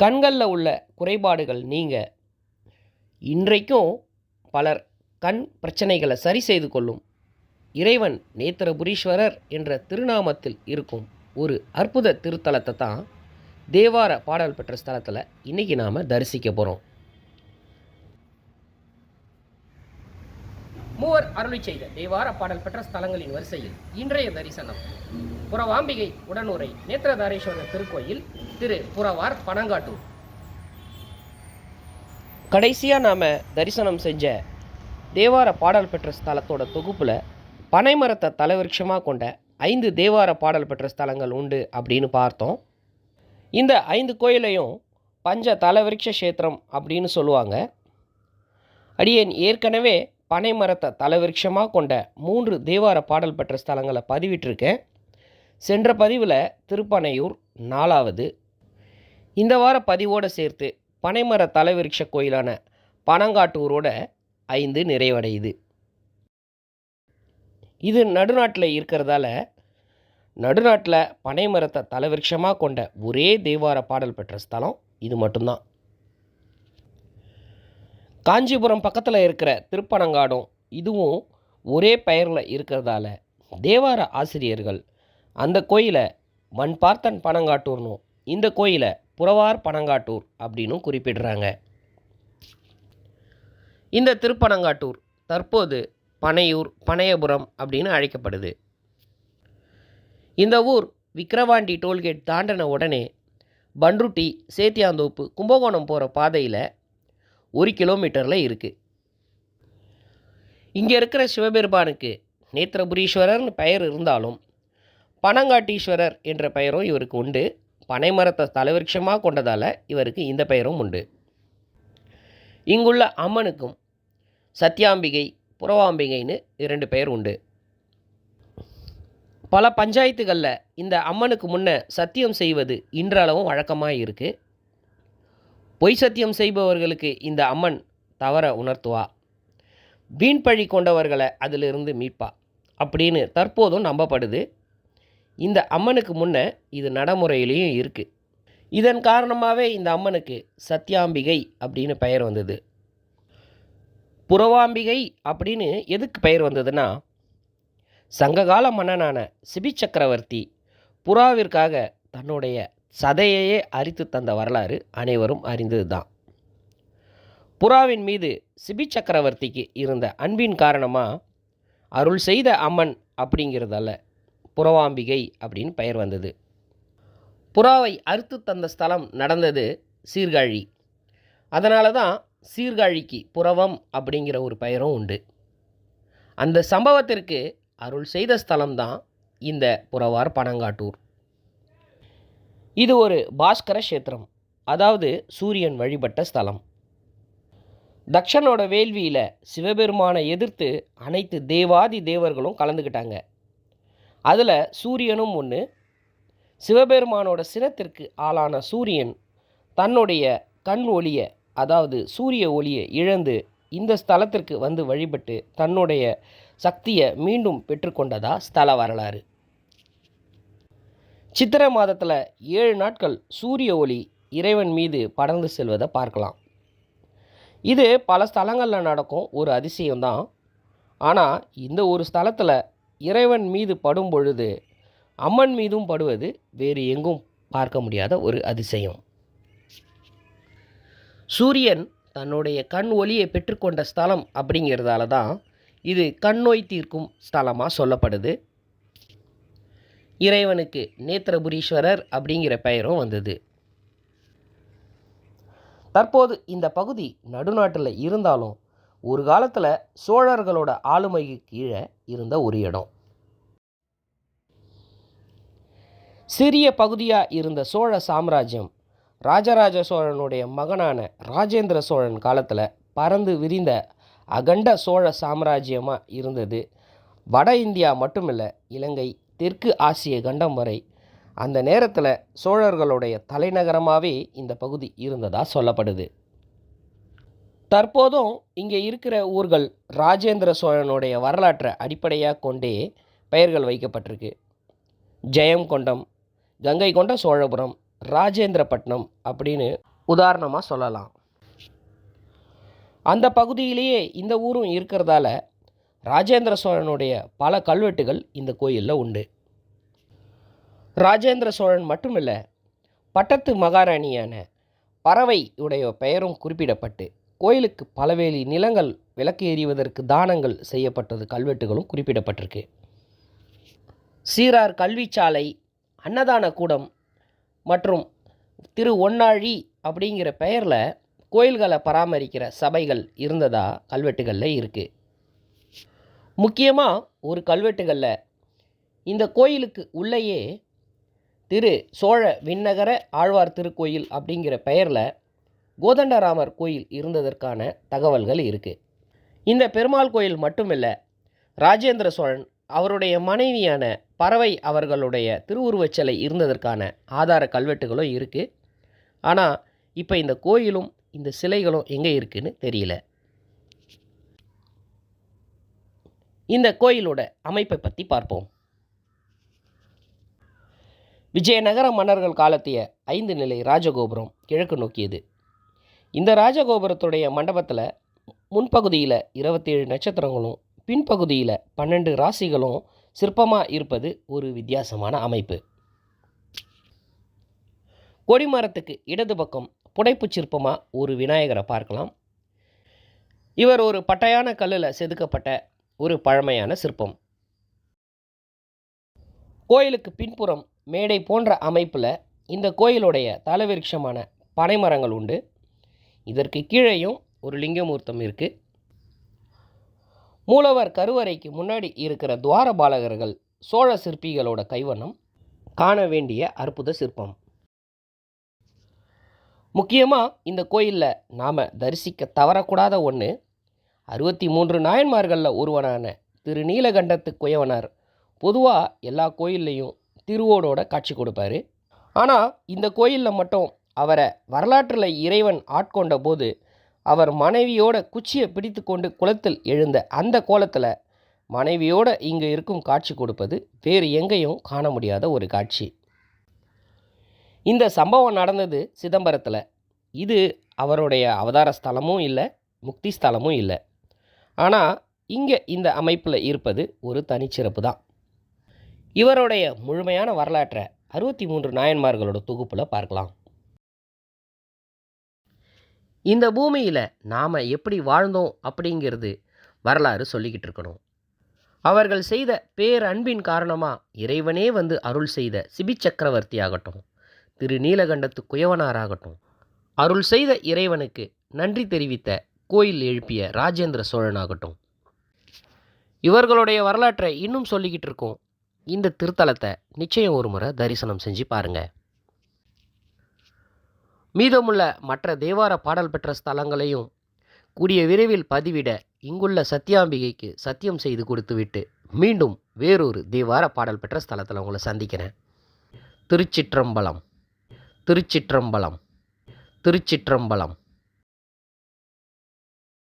கண்களில் உள்ள குறைபாடுகள் நீங்க இன்றைக்கும் பலர் கண் பிரச்சனைகளை சரி செய்து கொள்ளும் இறைவன் நேத்திரபுரீஸ்வரர் என்ற திருநாமத்தில் இருக்கும் ஒரு அற்புத திருத்தலத்தை தான் தேவார பாடல் பெற்ற ஸ்தலத்தில் இன்றைக்கி நாம் தரிசிக்க போகிறோம் மூவர் அருளி செய்த தேவார பாடல் பெற்ற ஸ்தலங்களின் வரிசையில் இன்றைய தரிசனம் புறவாம்பிகை உடனுரை நேத்திரதாரேஸ்வரர் திருக்கோயில் திரு புறவார் பனங்காட்டூர் கடைசியாக நாம் தரிசனம் செஞ்ச தேவார பாடல் பெற்ற ஸ்தலத்தோட தொகுப்பில் பனைமரத்தை தலைவிருட்சமாக கொண்ட ஐந்து தேவார பாடல் பெற்ற ஸ்தலங்கள் உண்டு அப்படின்னு பார்த்தோம். இந்த ஐந்து கோயிலையும் பஞ்ச தலவிருட்ச கஷேத்திரம் அப்படின்னு சொல்லுவாங்க. அடியேன் ஏற்கனவே பனைமரத்தை தலைவிருட்சமாக கொண்ட மூன்று தேவார பாடல் பெற்ற ஸ்தலங்களை பதிவிட்டிருக்கேன். சென்ற பதிவில் திருப்பனையூர் நாலாவது இந்த வார பதிவோடு சேர்த்து பனைமர தலைவிருட்ச கோயிலான பனங்காட்டூரோட ஐந்து நிறைவடையுது. இது நடுநாட்டில் இருக்கிறதால நடுநாட்டில் பனைமரத்தை தலைவிருட்சமாக கொண்ட ஒரே தேவார பாடல் பெற்ற ஸ்தலம் இது மட்டும்தான். காஞ்சிபுரம் பக்கத்தில் இருக்கிற திருப்பனங்காடும் இதுவும் ஒரே பெயரில் இருக்கிறதால தேவார ஆசிரியர்கள் அந்த கோயிலை மண் பார்த்தன் பனங்காட்டூர்னும் இந்த கோயிலை புறவார் பனங்காட்டூர் அப்படின்னும் குறிப்பிடுறாங்க. இந்த திருப்பனங்காட்டூர் தற்போது பனையூர் பனையபுரம் அப்படின்னு அழைக்கப்படுது. இந்த ஊர் விக்கிரவாண்டி டோல்கேட் தாண்டின உடனே பன்ருட்டி சேத்தியாந்தோப்பு கும்பகோணம் போகிற பாதையில் ஒரு கிலோமீட்டரில் இருக்குது இங்கே இருக்கிற சிவபெருமானுக்கு நேத்திரபுரீஸ்வரர்னு பெயர் இருந்தாலும் பனங்காட்டீஸ்வரர் என்ற பெயரும் இவருக்கு உண்டு. பனைமரத்தை தலைவிருட்சமாக கொண்டதால் இவருக்கு இந்த பெயரும் உண்டு. இங்குள்ள அம்மனுக்கும் சத்தியாம்பிகை புறவாம்பிகைன்னு இரண்டு பெயர் உண்டு. பல பஞ்சாயத்துகளில் இந்த அம்மனுக்கு முன்ன சத்தியம் செய்வது இன்றளவும் வழக்கமாக இருக்குது பொய் சத்தியம் செய்பவர்களுக்கு இந்த அம்மன் தவற உணர்த்துவா? வீண் பழி கொண்டவர்களை அதிலிருந்து மீட்பா? அப்படின்னு தற்போதும் நம்பப்படுது. இந்த அம்மனுக்கு முன்ன இது நடைமுறையிலையும் இருக்குது இதன் காரணமாகவே இந்த அம்மனுக்கு சத்யாம்பிகை அப்படின்னு பெயர் வந்தது. புறவாம்பிகை அப்படின்னு எதுக்கு பெயர் வந்ததுன்னா சங்ககால மன்னனான சிபி சக்கரவர்த்தி புறாவிற்காக தன்னுடைய சதையையே அரித்து தந்த வரலாறு அனைவரும் அறிந்தது தான் புறாவின் மீது சிபி சக்கரவர்த்திக்கு இருந்த அன்பின் காரணமாக அருள் செய்த அம்மன் அப்படிங்கிறதால புறவாம்பிகை அப்படின்னு பெயர் வந்தது. புறாவை அறுத்து தந்த ஸ்தலம் நடந்தது சீர்காழி. அதனால தான் சீர்காழிக்கு புறவம் அப்படிங்கிற ஒரு பெயரும் உண்டு. அந்த சம்பவத்திற்கு அருள் செய்த ஸ்தலம்தான் இந்த புறவார் பனங்காட்டூர். இது ஒரு பாஸ்கர கஷேத்திரம் அதாவது சூரியன் வழிபட்ட ஸ்தலம். தக்ஷனோட வேள்வியில் சிவபெருமானை எதிர்த்து அனைத்து தேவாதி தேவர்களும் கலந்துக்கிட்டாங்க அதில் சூரியனும் ஒன்று சிவபெருமானோட சினத்திற்கு ஆளான சூரியன் தன்னுடைய கண் ஒளியை அதாவது சூரிய ஒளியை இழந்து இந்த ஸ்தலத்திற்கு வந்து வழிபட்டு தன்னுடைய சக்தியை மீண்டும் பெற்றுக்கொண்டதா ஸ்தல வரலாறு. சித்திரை மாதத்தில் ஏழு நாட்கள் சூரிய ஒளி இறைவன் மீது படர்ந்து செல்வதை பார்க்கலாம். இது பல ஸ்தலங்களில் நடக்கும் ஒரு அதிசயம்தான். ஆனால் இந்த ஒரு ஸ்தலத்தில் இறைவன் மீது படும் பொழுது அம்மன் மீதும் படுவது வேறு எங்கும் பார்க்க முடியாத ஒரு அதிசயம். சூரியன் தன்னுடைய கண் ஒளியை பெற்றுக்கொண்ட ஸ்தலம் அப்படிங்கிறதால தான் இது கண் நோய் தீர்க்கும் ஸ்தலமாக சொல்லப்படுது. இறைவனுக்கு நேத்திரபுரீஸ்வரர் அப்படிங்கிற பெயரும் வந்தது. தற்போது இந்த பகுதி நடுநாட்டில் இருந்தாலும் ஒரு காலத்தில் சோழர்களோட ஆளுமைக்கு கீழே இருந்த ஒரு இடம். சிறிய பகுதியாக இருந்த சோழ சாம்ராஜ்யம் ராஜராஜ சோழனுடைய மகனான ராஜேந்திர சோழன் காலத்தில் பறந்து விரிந்த அகண்ட சோழ சாம்ராஜ்யமாக இருந்தது. வட இந்தியா மட்டுமில்லை இலங்கை தெற்கு ஆசிய கண்டம் வரை அந்த நேரத்தில் சோழர்களுடைய தலைநகரமாகவே இந்த பகுதி இருந்ததாக சொல்லப்படுது. தற்போதும் இங்கே இருக்கிற ஊர்கள் ராஜேந்திர சோழனுடைய வரலாற்றை அடிப்படையாக கொண்டே பெயர்கள் வைக்கப்பட்டிருக்கு. ஜெயங்கொண்டம் கங்கை கொண்ட சோழபுரம் ராஜேந்திரப்பட்டினம் அப்படின்னு உதாரணமாக சொல்லலாம். அந்த பகுதியிலேயே இந்த ஊரும் இருக்கிறதால ராஜேந்திர சோழனுடைய பல கல்வெட்டுகள் இந்த கோயிலில் உண்டு. ராஜேந்திர சோழன் மட்டுமில்ல பட்டத்து மகாராணியான பறவை உடைய பெயரும் குறிப்பிடப்பட்டு கோயிலுக்கு பலவேலி நிலங்கள் விளக்கு எறிவதற்கு தானங்கள் செய்யப்பட்டது கல்வெட்டுகளும் குறிப்பிடப்பட்டிருக்கு. சீரார் கல்விச்சாலை அன்னதான கூடம் மற்றும் திரு ஒன்னாழி அப்படிங்கிற பெயரில் கோயில்களை பராமரிக்கிற சபைகள் இருந்ததா கல்வெட்டுகளில் இருக்குது முக்கியமாக ஒரு கல்வெட்டுகளில் இந்த கோயிலுக்கு உள்ளேயே திரு சோழ விண்ணகர ஆழ்வார் திருக்கோயில் அப்படிங்கிற பெயரில் கோதண்டராமர் கோயில் இருந்ததற்கான தகவல்கள் இருக்குது இந்த பெருமாள் கோயில் மட்டுமில்லை ராஜேந்திர சோழன் அவருடைய மனைவியான பறவை அவர்களுடைய திருவுருவச் சிலை இருந்ததற்கான ஆதார கல்வெட்டுகளும் இருக்குது ஆனால் இப்போ இந்த கோயிலும் இந்த சிலைகளும் எங்கே இருக்குன்னு தெரியல. இந்த கோயிலோட அமைப்பை பற்றி பார்ப்போம். விஜயநகர மன்னர்கள் காலத்திய ஐந்து நிலை ராஜகோபுரம் கிழக்கு நோக்கியது. இந்த ராஜகோபுரத்துடைய மண்டபத்தில் முன்பகுதியில் இருபத்தேழு நட்சத்திரங்களும் பின்பகுதியில் பன்னெண்டு ராசிகளும் சிற்பமாக இருப்பது ஒரு வித்தியாசமான அமைப்பு. கொடிமரத்துக்கு இடது பக்கம் புடைப்புச் சிற்பமாக ஒரு விநாயகரை பார்க்கலாம். இவர் ஒரு பட்டையான கல்லில் செதுக்கப்பட்ட ஒரு பழமையான சிற்பம். கோயிலுக்கு பின்புறம் மேடை போன்ற அமைப்பில் இந்த கோயிலுடைய தலவிருட்சமான பனைமரங்கள் உண்டு. இதற்கு கீழேயும் ஒரு லிங்கமூர்த்தம் இருக்குது மூலவர் கருவறைக்கு முன்னாடி இருக்கிற துவாரபாலகர்கள் சோழ சிற்பிகளோட கைவண்ணம் காண வேண்டிய அற்புத சிற்பம். முக்கியமாக இந்த கோயிலில் நாம் தரிசிக்க தவறக்கூடாத ஒன்று அறுபத்தி மூன்று நாயன்மார்களில் ஒருவனான திரு நீலகண்டத்து குயவனார் பொதுவாக எல்லா கோயில்லையும் திருவோடோட காட்சி கொடுப்பார். ஆனால் இந்த கோயிலில் மட்டும் அவரை வரலாற்றில் இறைவன் ஆட்கொண்ட போது அவர் மனைவியோட குச்சியை பிடித்து கொண்டு குளத்தில் எழுந்த அந்த கோலத்தில் மனைவியோட இங்கே இருக்கும் காட்சி கொடுப்பது வேறு எங்கேயும் காண முடியாத ஒரு காட்சி. இந்த சம்பவம் நடந்தது சிதம்பரத்தில். இது அவருடைய அவதார ஸ்தலமும் இல்லை முக்தி ஸ்தலமும் இல்லை. ஆனால் இங்கே இந்த அமைப்பில் இருப்பது ஒரு தனிச்சிறப்பு தான். இவருடைய முழுமையான வரலாற்றை அறுபத்தி மூன்று நாயன்மார்களோட தொகுப்பில் பார்க்கலாம். இந்த பூமியில் நாம் எப்படி வாழ்ந்தோம் அப்படிங்கிறது வரலாறு சொல்லிக்கிட்டு இருக்கணும். அவர்கள் செய்த பேரன்பின் காரணமாக இறைவனே வந்து அருள் செய்த சிபி சக்கரவர்த்தி ஆகட்டும் திரு நீலகண்டத்து குயவனாராகட்டும் அருள் செய்த இறைவனுக்கு நன்றி தெரிவித்த கோயில் எழுப்பிய ராஜேந்திர சோழனாகட்டும் இவர்களுடைய வரலாற்றை இன்னும் சொல்லிக்கிட்டு இருக்கோம். இந்த திருத்தலத்தை நிச்சயம் ஒரு முறை தரிசனம் செஞ்சு பாருங்கள் மீதமுள்ள மற்ற தேவார பாடல் பெற்ற ஸ்தலங்களையும் கூடிய விரைவில் பதிவிட இங்குள்ள சத்யாம்பிகைக்கு சத்தியம் செய்து கொடுத்துவிட்டு மீண்டும் வேறொரு தேவார பாடல் பெற்ற ஸ்தலத்தில் உங்களை சந்திக்கிறேன். திருச்சிற்றம்பலம் திருச்சிற்றம்பலம் திருச்சிற்றம்பலம்.